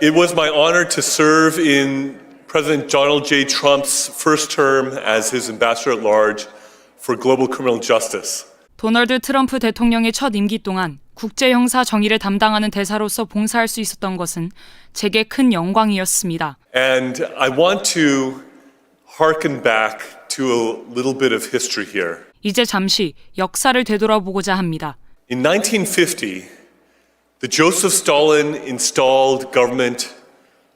It was my honor to serve in President Donald J. Trump's first term as his ambassador at large for global criminal justice. 도널드 트럼프 대통령의 첫 임기 동안 국제 형사 정의를 담당하는 대사로서 봉사할 수 있었던 것은 제게 큰 영광이었습니다. And I want to hearken back to a little bit of history here. 이제 잠시 역사를 되돌아보고자 합니다. In 1950, the Joseph Stalin installed government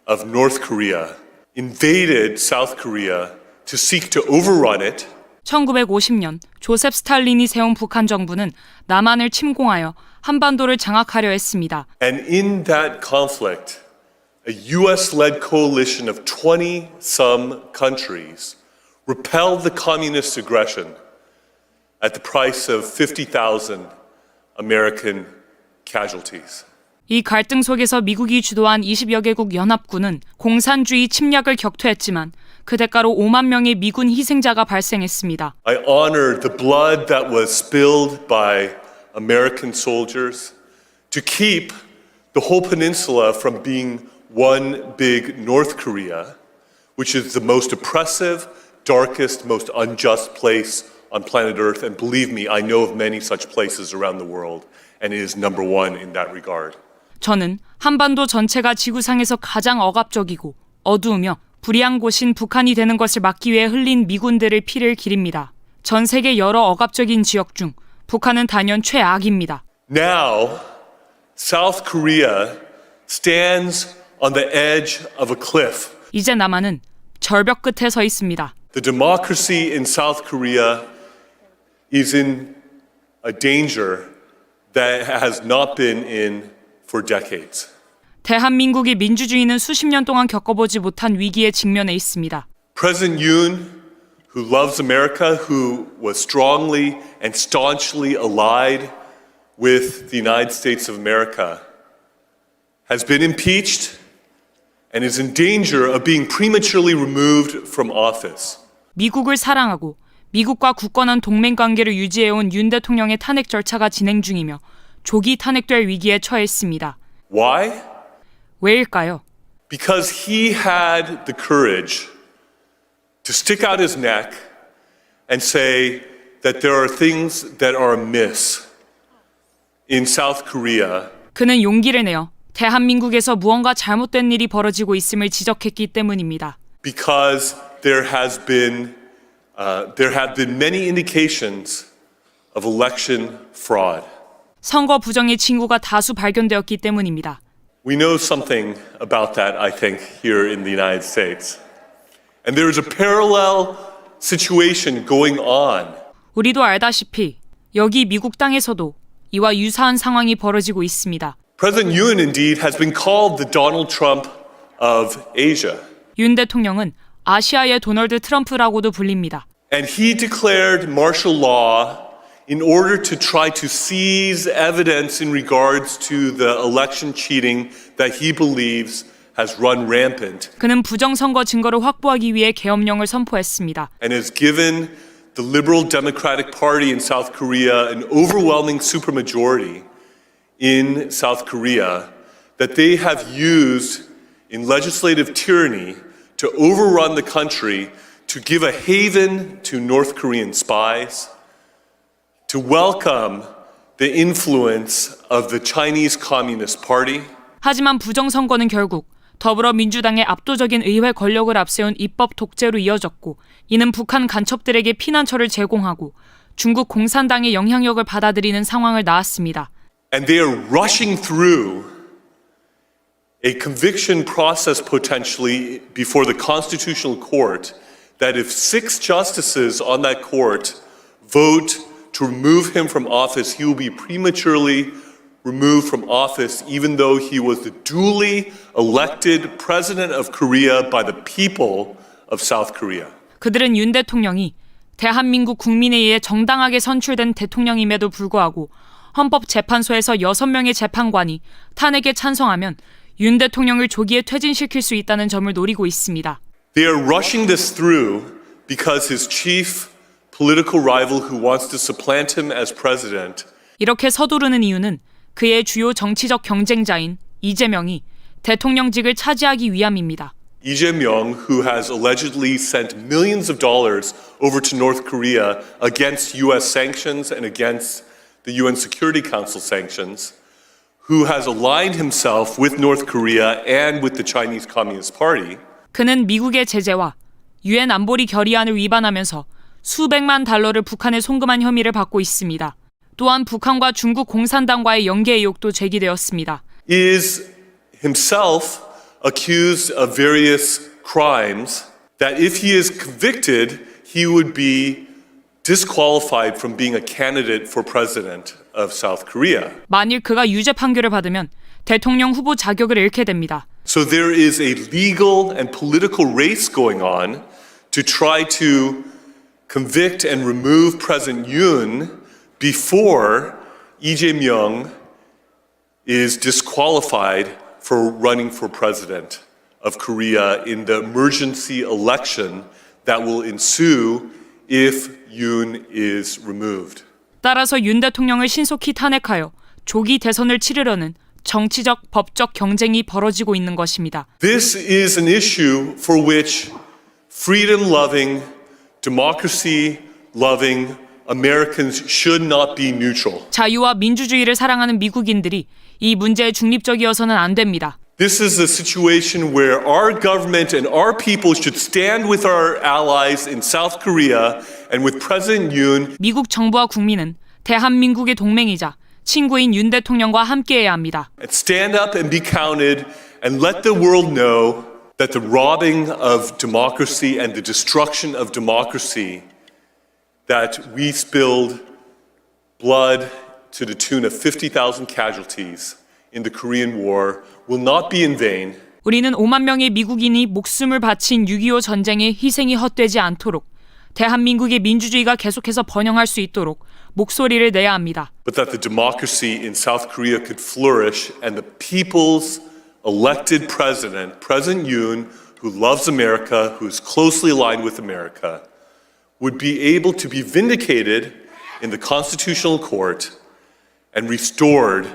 of North Korea invaded South Korea to seek to overrun it 1950년 조셉 스탈린이 세운 북한 정부는 남한을 침공하여 한반도를 장악하려 했습니다. And in that conflict, a US led coalition of 20 some countries repelled the communist aggression at the price of 50,000 American casualties. 이 갈등 속에서 미국이 주도한 20여 개국 연합군은 공산주의 침략을 격퇴했지만 그 대가로 5만 명의 미군 희생자가 발생했습니다. I honor the blood that was spilled by American soldiers to keep the whole peninsula from being one big North Korea, which is the most oppressive, darkest, most unjust place on planet Earth. And believe me, I know of many such places around the world, And is number one in that regard. 저는 한반도 전체가 지구상에서 가장 억압적이고 어두우며 불의한 곳인 북한이 되는 것을 막기 위해 흘린 미군들의 피를 기립니다. 전 세계 여러 억압적인 지역 중 북한은 단연 최악입니다. Now, South Korea stands on the edge of a cliff. 이제 남한은 절벽 끝에 서 있습니다. The democracy in South Korea is in a danger that has not been in for decades. 대한민국의 민주주의는 수십 년 동안 겪어보지 못한 위기에 직면해 있습니다. President Yoon, who loves America, who was strongly and staunchly allied with the United States of America, has been impeached and is in danger of being prematurely removed from office. 미국을 사랑하고 미국과 굳건한 동맹 관계를 유지해온 윤 대통령의 탄핵 절차가 진행 중이며 조기 탄핵될 위기에 처했습니다. Why? 왜일까요? Because he had the courage to stick out his neck and say that there are things that are amiss in South Korea 그는 용기를 내어 대한민국에서 무언가 잘못된 일이 벌어지고 있음을 지적했기 때문입니다. because there has been uh, there have been many indications of election fraud. 선거 부정의 징후가 다수 발견되었기 때문입니다. We know something about that, I think, here in the United States. And there is a parallel situation going on. 우리도 알다시피 여기 미국 땅에서도 이와 유사한 상황이 벌어지고 있습니다. President Yoon, indeed, has been called the Donald Trump of Asia. 윤 대통령은 아시아의 도널드 트럼프라고도 불립니다. And he declared martial law in order to try to seize evidence in regards to the election cheating that he believes has run rampant 그는 부정선거 증거를 확보하기 위해 계엄령을 선포했습니다. and has given the Liberal Democratic Party in South Korea an overwhelming supermajority in South Korea that they have used in legislative tyranny to overrun the country to give a haven to North Korean spies, to welcome the influence of the Chinese Communist Party. 하지만 부정선거는 결국 더불어민주당의 압도적인 의회 권력을 앞세운 입법 독재로 이어졌고 이는 북한 간첩들에게 피난처를 제공하고 중국 공산당의 영향력을 받아들이는 상황을 낳았습니다. And they are rushing through a conviction process potentially before the Constitutional Court that if six justices on that court vote to remove him from office, he will be prematurely removed from office, even though he was the duly elected president of Korea by the people of South Korea. 그들은 윤 대통령이 대한민국 국민에 의해 정당하게 선출된 대통령임에도 불구하고 헌법재판소에서 6명의 재판관이 탄핵에 찬성하면 윤 대통령을 조기에 퇴진시킬 수 있다는 점을 노리고 있습니다. They are rushing this through because his chief political rival who wants to supplant him as president 이렇게 서두르는 이유는 그의 주요 정치적 경쟁자인 이재명이 대통령직을 차지하기 위함입니다. Lee Jae-myung, who has allegedly sent millions of dollars over to North Korea against U.S. sanctions and against the UN Security Council sanctions, who has aligned himself with North Korea and with the Chinese Communist Party, 그는 미국의 제재와 유엔 안보리 결의안을 위반하면서 수백만 달러를 북한에 송금한 혐의를 받고 있습니다. 또한 북한과 중국 공산당과의 연계 의혹도 제기되었습니다. is himself accused of various crimes that if he is convicted, he would be disqualified from being a candidate for president of South Korea. 만일 그가 유죄 판결을 받으면 대통령 후보 자격을 잃게 됩니다. So there is a legal and political race going on to try to convict and remove President Yoon before Lee Jae-myung is disqualified for running for president of Korea in the emergency election that will ensue if Yoon is removed. 따라서 윤 대통령을 신속히 탄핵하여 조기 대선을 치르려는 정치적, 법적 경쟁이 벌어지고 있는 것입니다. This is an issue for which freedom loving, democracy loving Americans should not be neutral. 자유와 민주주의를 사랑하는 미국인들이 이 문제에 중립적이어서는 안 됩니다. This is a situation where our government and our people should stand with our allies in South Korea and with President Yoon 미국 정부와 국민은 대한민국의 동맹이자 친구인 윤 대통령과 함께해야 합니다. and stand up and be counted and let the world know that the robbing of democracy and the destruction of democracy that we spilled blood to the tune of 50,000 casualties in the Korean War will not be in vain. 우리는 5만 명의 미국인이 목숨을 바친 6.25 전쟁의 희생이 헛되지 않도록 대한민국의 민주주의가 계속해서 번영할 수 있도록 목소리를 내야 합니다. but that the democracy in South Korea could flourish and the people's elected president, President Yoon, who loves America, who is closely aligned with America, would be able to be vindicated in the Constitutional Court and restored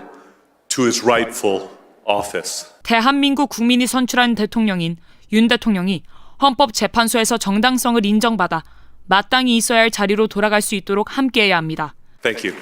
to his rightful office. 대한민국 국민이 선출한 대통령인 윤 대통령이 헌법재판소에서 정당성을 인정받아 마땅히 있어야 할 자리로 돌아갈 수 있도록 함께해야 합니다. Thank you.